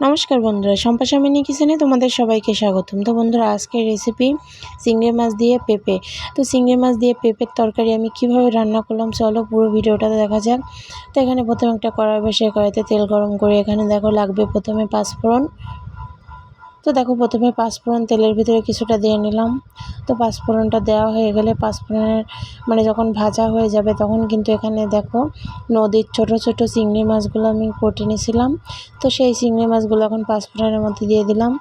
নমস্কার বন্ধুরা সম্পাশা মিনি কিচেনে তোমাদের সবাইকে স্বাগতম। তো বন্ধুরা, আজকের রেসিপি চিংড়ি মাছ দিয়ে পেঁপে। তো চিংড়ি মাছ দিয়ে পেঁপের তরকারি আমি কীভাবে রান্না করলাম চলো পুরো ভিডিওটা দেখা যাক। তো এখানে প্রথমে একটা কড়াই বসে কড়াইতে তেল গরম করে এখানে দেখো লাগবে প্রথমে পাঁচফোড়ন তো দেখো প্রথমে পাঁচফোড়ন তেলের ভিতরে কিছুটা দিয়ে নিলাম। তো পাঁচফোড়নটা দেওয়া হয়ে গেলে পাঁচফোড়নের মানে যখন ভাজা হয়ে যাবে তখন কিন্তু এখানে দেখো নদীর ছোট ছোট চিংড়ি মাছগুলো আমি কেটে নিয়েছিলাম। তো সেই চিংড়ি মাছগুলো এখন পাঁচফোড়নের মধ্যে দিয়ে দিলাম।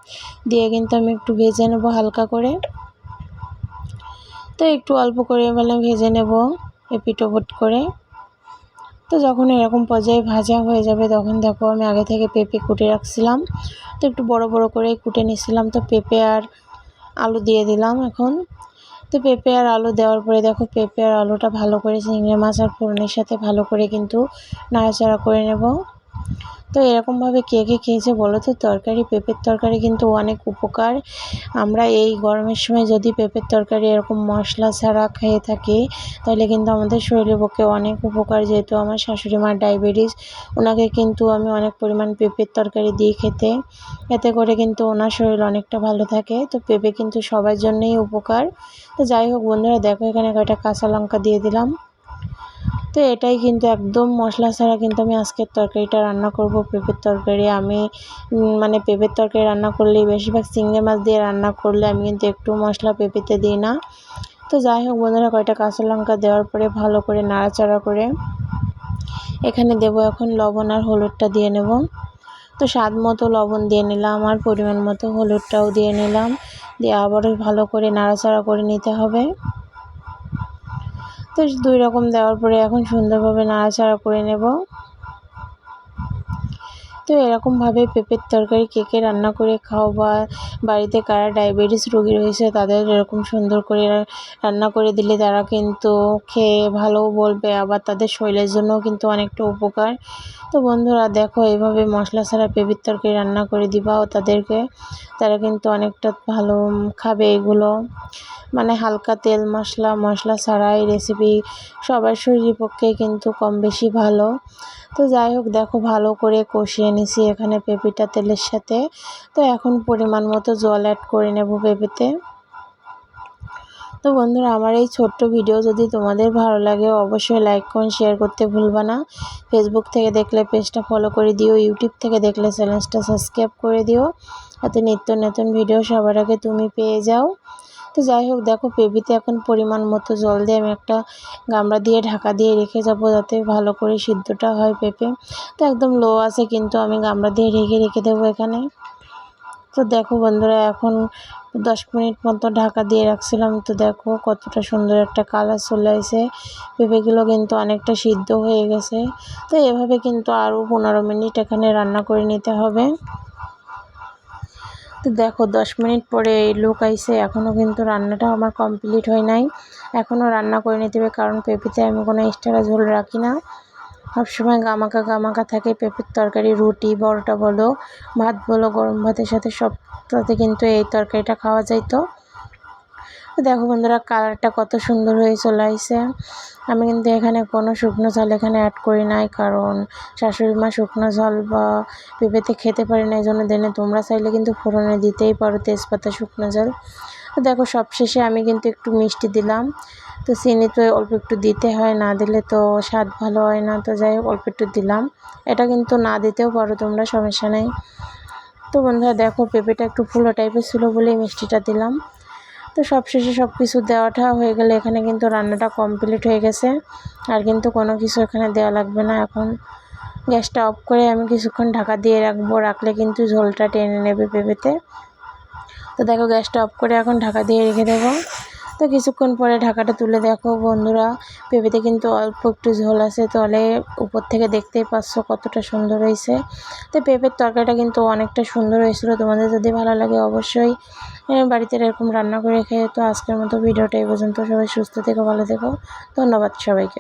দিয়ে কিন্তু আমি একটু ভেজে নেব হালকা করে। তো একটু অল্প করে মানে ভেজে নেব এপিট ওপট করে। তো যখন এরকম পর্যায়ে ভাজা হয়ে যাবে, তখন দেখো আমি আগে থেকে পেঁপে কুটে রাখছিলাম। তো একটু বড় বড় করে কুটে নিছিলাম তো পেঁপে আর আলু দিয়ে দিলাম এখন। তো পেঁপে আর আলু দেওয়ার পরে দেখো পেঁপে আর আলুটা ভালো করে, চিংড়ি মাছ আর ফোড়নের সাথে ভালো করে কিন্তু নাড়াচাড়া করে নেব। তো এরকমভাবে কে কে খেয়েছে বলো তো? তরকারি, পেঁপের তরকারি কিন্তু অনেক উপকার। আমরা এই গরমের সময় যদি পেঁপের তরকারি এরকম মশলা ছাড়া খেয়ে থাকি, তাহলে কিন্তু আমাদের শরীরের পক্ষে অনেক উপকার। যেহেতু আমার শাশুড়ি মার ডায়াবেটিস, ওনাকে কিন্তু আমি অনেক পরিমাণ পেঁপের তরকারি দিই খেতে। এতে করে কিন্তু ওনার শরীর অনেকটা ভালো থাকে। তো পেঁপে কিন্তু সবার জন্যই উপকার। তো যাই হোক বন্ধুরা, দেখো এখানে কয়টা কাঁচা লঙ্কা দিয়ে দিলাম। তো এটাই কিন্তু একদম মশলা ছাড়া কিন্তু আমি আজকের তরকারিটা রান্না করব, পেঁপের তরকারি। আমি মানে পেঁপের তরকারি রান্না করলেই বেশিরভাগ চিংড়ি মাছ দিয়ে রান্না করলে আমি কিন্তু একটু মশলা পেঁপেতে দিই না। তো যাই হোক বন্ধুরা, কয়টা কাঁচা লঙ্কা দেওয়ার পরে ভালো করে নাড়াচাড়া করে এখানে দেব এখন লবণ আর হলুদটা দিয়ে নেব। তো স্বাদ মতো লবণ দিয়ে নিলাম আর পরিমাণ মতো হলুদটাও দিয়ে নিলাম। দিয়ে আবারও ভালো করে নাড়াচাড়া করে নিতে হবে। তো দুই রকম দেওয়ার পরে এখন সুন্দরভাবে নাড়াচাড়া করে নেব। তো এরকমভাবে পেঁপের তরকারি, কেকে রান্না করে খাও বা বাড়িতে কারা ডায়াবেটিস রোগী রয়েছে তাদের এরকম সুন্দর করে রান্না করে দিলে তারা কিন্তু খেয়ে ভালোও বলবে, আবার তাদের শরীরের জন্যও কিন্তু অনেকটা উপকার। তো বন্ধুরা, দেখো এভাবে মশলা ছাড়া পেঁপের তরকারি রান্না করে দিবাও তাদেরকে, তারা কিন্তু অনেকটা ভালো খাবে এগুলো। মানে হালকা তেল মশলা মশলা ছাড়া এই রেসিপি সবার শরীরের পক্ষে কিন্তু কম বেশি ভালো। তো যাই হোক, দেখো ভালো করে কষিয়ে নিছি এখানে পেঁপেটা তেলের সাথে। তো এখন পরিমাণ মতো জল অ্যাড করে নেব পেঁপেতে। তো বন্ধুরা, আমার এই ছোট্ট ভিডিও যদি তোমাদের ভালো লাগে, অবশ্যই লাইক করুন শেয়ার করতে ভুলবা না। ফেসবুক থেকে দেখলে পেজটা ফলো করে দিও ইউটিউব থেকে দেখলে চ্যানেলটা সাবস্ক্রাইব করে দিও। যাতে নিত্য নতুন ভিডিও সবার আগে তুমি পেয়ে যাও। তো যাই হোক, দেখো পেঁপিতে এখন পরিমাণ মতো জল দিয়ে আমি একটা গামলা দিয়ে ঢাকা দিয়ে রেখে যাব যাতে ভালো করে সিদ্ধটা হয় পেঁপে। তো একদম লো আছে কিন্তু আমি গামলা দিয়ে রেখে রেখে দেবো এখানে। তো দেখো বন্ধুরা, এখন দশ মিনিট মতো ঢাকা দিয়ে রাখছিলাম। তো দেখো কতটা সুন্দর একটা কালার চলে আসে। পেঁপেগুলো কিন্তু অনেকটা সিদ্ধ হয়ে গেছে। তো এভাবে কিন্তু আরও পনেরো মিনিট এখানে রান্না করে নিতে হবে। তো দেখো, দশ মিনিট পরে লোক আইসে এখনও কিন্তু রান্নাটা আমার কমপ্লিট হয় নাই। এখনও রান্না করে নিতে হবে, কারণ পেঁপেতে আমি কোনো এক্সট্রা ঝোল রাখি না। সবসময় গামাকা গামাকা থাকে পেঁপের তরকারি, রুটি, বড়টা বলো, ভাত বলো, গরম ভাতের সাথে সবটাতে কিন্তু এই তরকারিটা খাওয়া যাইতো। দেখো বন্ধুরা, কালারটা কত সুন্দর হয়ে চলে আসছে আমি কিন্তু এখানে কোনো শুকনো ঝাল এখানে অ্যাড করি নাই, কারণ শাশুড়ি মা শুকনো ঝাল বা পেঁপেতে খেতে পারি না এই জন্য দেনে তোমরা চাইলে কিন্তু ফোড়নে দিতেই পারো তেজপাতা, শুকনো ঝাল তো দেখো, সবশেষে আমি কিন্তু একটু মিষ্টি দিলাম। তো চিনি তো অল্প একটু দিতে হয়, না দিলে তো স্বাদ ভালো হয় না। তো যাই হোক, অল্প একটু দিলাম। এটা কিন্তু না দিতেও পারো তোমরা, সমস্যা নেই। তো বন্ধুরা, দেখো পেঁপেটা একটু ফুলো টাইপের ছিল বলেই মিষ্টিটা দিলাম। তো সব শেষে সব কিছু দেওয়াটা হয়ে গেলে এখানে কিন্তু রান্নাটা কমপ্লিট হয়ে গেছে। আর কিন্তু কোনো কিছু এখানে দেওয়া লাগবে না। এখন গ্যাসটা অফ করে আমি কিছুক্ষণ ঢাকা দিয়ে রাখব। রাখলে কিন্তু ঝোলটা টেনে নেবে পেঁপেতে তো দেখো গ্যাসটা অফ করে এখন ঢাকা দিয়ে রেখে দেবো। তো কিছুক্ষণ পরে ঢাকাটা তুলে দেখো বন্ধুরা। পেঁপেতে কিন্তু অল্প একটু ঝোল আছে, তলে উপর থেকে দেখতেই পাচ্ছ কতটা সুন্দর হয়েছে। তো পেঁপের তরকারিটা কিন্তু অনেকটা সুন্দর হয়েছিল। তোমাদের যদি ভালো লাগে অবশ্যই বাড়িতে এরকম রান্না করে খেয়ে তো আজকের মতো ভিডিওটা এই পর্যন্ত। সবাই সুস্থ থেকো, ভালো থেকো। ধন্যবাদ সবাইকে।